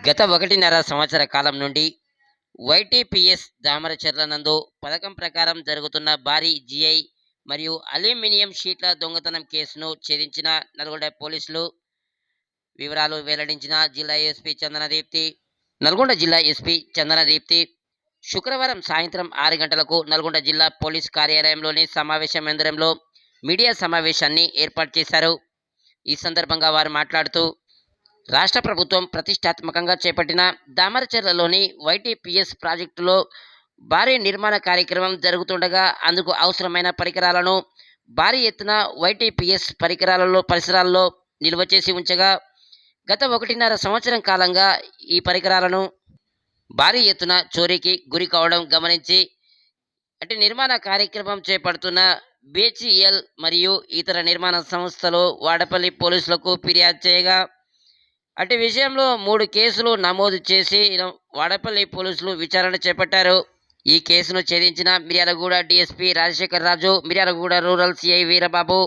గత ఒకటిన్నర సంవత్సర కాలం నుండి వైటీపీఎస్ దామరచర్ల నందు పథకం ప్రకారం జరుగుతున్న భారీ జీఐ మరియు అల్యూమినియం షీట్ల దొంగతనం కేసును ఛేదించిన నల్గొండ పోలీసులు వివరాలు వెల్లడించిన జిల్లా ఎస్పీ చందనదీప్తి నల్గొండ జిల్లా ఎస్పీ చందనదీప్తి. శుక్రవారం సాయంత్రం ఆరు గంటలకు నల్గొండ జిల్లా పోలీస్ కార్యాలయంలోని సమావేశ మందిరంలో మీడియా సమావేశాన్ని ఏర్పాటు చేశారు. ఈ సందర్భంగా వారు మాట్లాడుతూ రాష్ట్ర ప్రభుత్వం ప్రతిష్టాత్మకంగా చేపట్టిన దామరచర్లలోని వైటీపీఎస్ ప్రాజెక్టులో భారీ నిర్మాణ కార్యక్రమం జరుగుతుండగా అందుకు అవసరమైన పరికరాలను భారీ ఎత్తున వైటీపీఎస్ పరికరాలలో పరిసరాల్లో నిల్వ చేసి ఉంచగా గత ఒకటిన్నర సంవత్సరం కాలంగా ఈ పరికరాలను భారీ ఎత్తున చోరీకి గురి కావడం గమనించి అంటే నిర్మాణ కార్యక్రమం చేపడుతున్న బీహెచ్ఈఎల్ మరియు ఇతర నిర్మాణ సంస్థలు వాడపల్లి పోలీసులకు ఫిర్యాదు చేయగా అటు విషయంలో మూడు కేసులు నమోదు చేసి వాడపల్లి పోలీసులు విచారణ చేపట్టారు. ఈ కేసును ఛేదించిన Miryalaguda DSP Rajasekhar Raju Miryalaguda rural CI Veerababu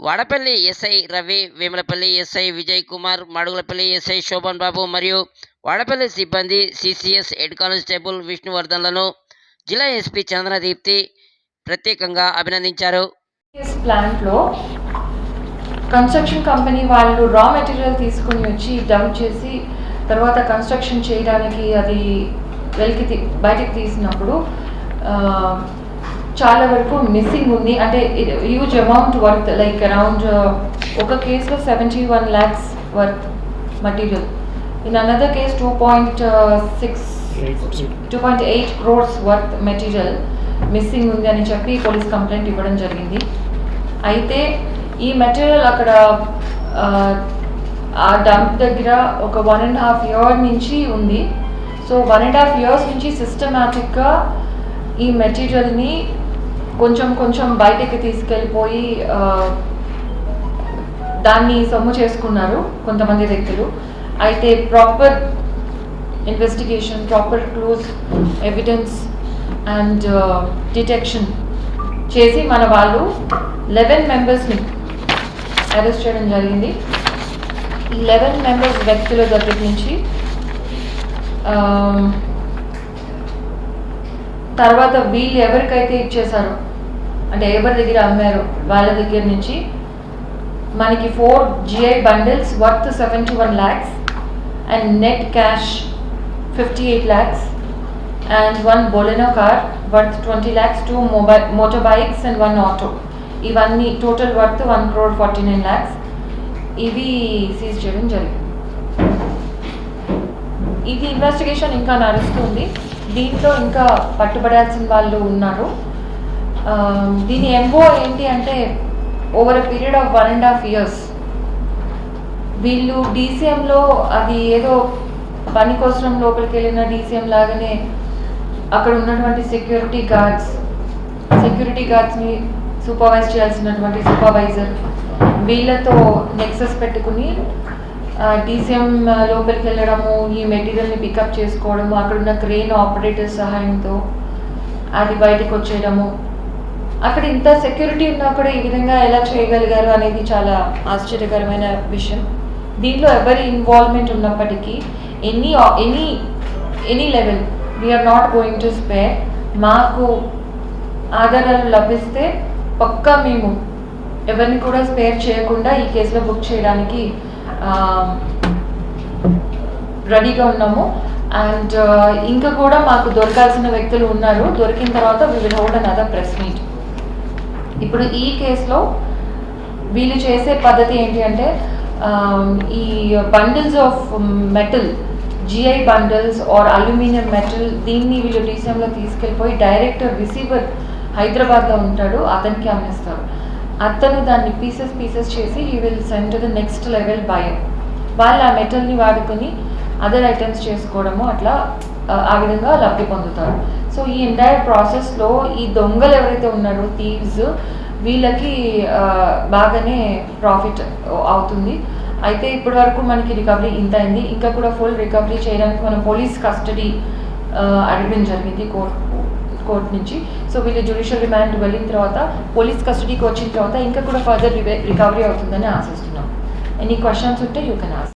Vadapalli SI Ravi Vemulapalli SI Vijay Kumar Madugulapalli SI Shobhan Babu మరియు వాడపల్లి సిబ్బంది సిసిఎస్ హెడ్ కానిస్టేబుల్ విష్ణువర్ధన్లను జిల్లా ఎస్పీ చంద్రదీప్తి ప్రత్యేకంగా అభినందించారు. ప్లాంట్లో కన్స్ట్రక్షన్ కంపెనీ వాళ్ళు రా మెటీరియల్ తీసుకుని వచ్చి డంప్ చేసి తర్వాత కన్స్ట్రక్షన్ చేయడానికి అది వెలికి తీ బయటికి తీసినప్పుడు చాలా వరకు మిస్సింగ్ ఉంది. అంటే huge amount worth like around ఒక కేసులో seventy one lakhs worth material in another case two point six two point eight crores worth material missing ఉంది అని చెప్పి పోలీస్ కంప్లైంట్ ఇవ్వడం జరిగింది. అయితే ఈ మెటీరియల్ అక్కడ ఆ, డంప్ దగ్గర ఒక వన్ అండ్ హాఫ్ ఇయర్ నుంచి ఉంది. So one and half years నుంచి సిస్టమేటిక్గా ఈ మెటీరియల్ని కొంచెం కొంచెం బయటకి తీసుకెళ్ళిపోయి దాన్ని సొమ్ము చేసుకున్నారు కొంతమంది వ్యక్తులు. అయితే proper investigation proper close evidence and detection చేసి మన వాళ్ళు లెవెన్ మెంబర్స్ని అరెస్ట్ చేయడం జరిగింది. లెవెన్ మెంబర్స్ వ్యక్తుల దగ్గర నుంచి తర్వాత వీళ్ళు ఎవరికైతే ఇచ్చేసారో అంటే ఎవరి దగ్గర అమ్మారో వాళ్ళ దగ్గర నుంచి మనకి four GI bundles worth seventy one lakhs and net cash fifty eight lakhs and one Baleno car worth twenty lakhs two mobile motor bikes and one auto ఇవన్నీ total worth one crore forty nine lakhs ఇవి seize చేయడం జరిగింది. ఇది investigation ఇంకా నడుస్తుంది. దీంట్లో ఇంకా పట్టుబడాల్సిన వాళ్ళు ఉన్నారు. దీని ఎంఓ ఏంటి అంటే over a period of one and half years వీళ్ళు డీసీఎంలో అది ఏదో పని కోసం లోపలికి వెళ్ళిన డీసీఎం లాగానే అక్కడ ఉన్నటువంటి సెక్యూరిటీ గార్డ్స్ సెక్యూరిటీ గార్డ్స్ని సూపర్వైజ్ చేయాల్సినటువంటి సూపర్వైజర్. వీళ్ళతో నెక్సెస్ పెట్టుకుని డీసీఎం లోపలికి వెళ్ళడము ఈ మెటీరియల్ని పికప్ చేసుకోవడము అక్కడున్న క్రెయిన్ ఆపరేటర్ సహాయంతో అది బయటకు వచ్చేయడము. అక్కడ ఇంత సెక్యూరిటీ ఉన్నా కూడా ఈ విధంగా ఎలా చేయగలిగారు అనేది చాలా ఆశ్చర్యకరమైన విషయం. దీంట్లో ఎవరి ఇన్వాల్వ్మెంట్ ఉన్నప్పటికీ any any any level we are not going to spare మాకు ఆధారాలు లభిస్తే పక్కా మేము ఎవరిని కూడా స్పేర్ చేయకుండా ఈ కేసులో బుక్ చేయడానికి రెడీగా ఉన్నాము. అండ్ uh, ఇంకా కూడా మాకు దొరకాల్సిన వ్యక్తులు ఉన్నారు. దొరికిన తర్వాత we will hold another press meet ఇప్పుడు ఈ కేసులో వీళ్ళు చేసే పద్ధతి ఏంటి అంటే ఈ bundles of metal GI bundles or aluminium metal దీన్ని వీళ్ళు డీసీఎంలో తీసుకెళ్ళిపోయి డైరెక్ట్ రిసీవర్ హైదరాబాద్లో ఉంటాడు అతనికి అమ్మేస్తారు అతను దాన్ని పీసెస్ పీసెస్ చేసి we will send to the next level buyer వాళ్ళు ఆ మెటల్ని వాడుకొని అదర్ ఐటమ్స్ చేసుకోవడము అట్లా ఆ, విధంగా లబ్ధి పొందుతారు. సో ఈ ఎంటైర్ ప్రాసెస్లో ఈ దొంగలు ఎవరైతే ఉన్నారో థీవ్స్ వీళ్ళకి బాగానే ప్రాఫిట్ అవుతుంది. అయితే ఇప్పటి వరకు మనకి రికవరీ ఇంత అయింది. ఇంకా కూడా ఫుల్ రికవరీ చేయడానికి మనం పోలీస్ కస్టడీ అడగడం జరిగింది. కోర్ట్ కోర్ట్ నుంచి. సో వీళ్ళు జ్యుడిషియల్ రిమాండ్ వెళ్ళిన తర్వాత పోలీస్ కస్టడీకి వచ్చిన తర్వాత ఇంకా కూడా ఫర్దర్ రికవరీ అవుతుందని ఆశిస్తున్నాం. ఎనీ క్వశ్చన్స్ ఉంటే యూ కెన్ ఆస్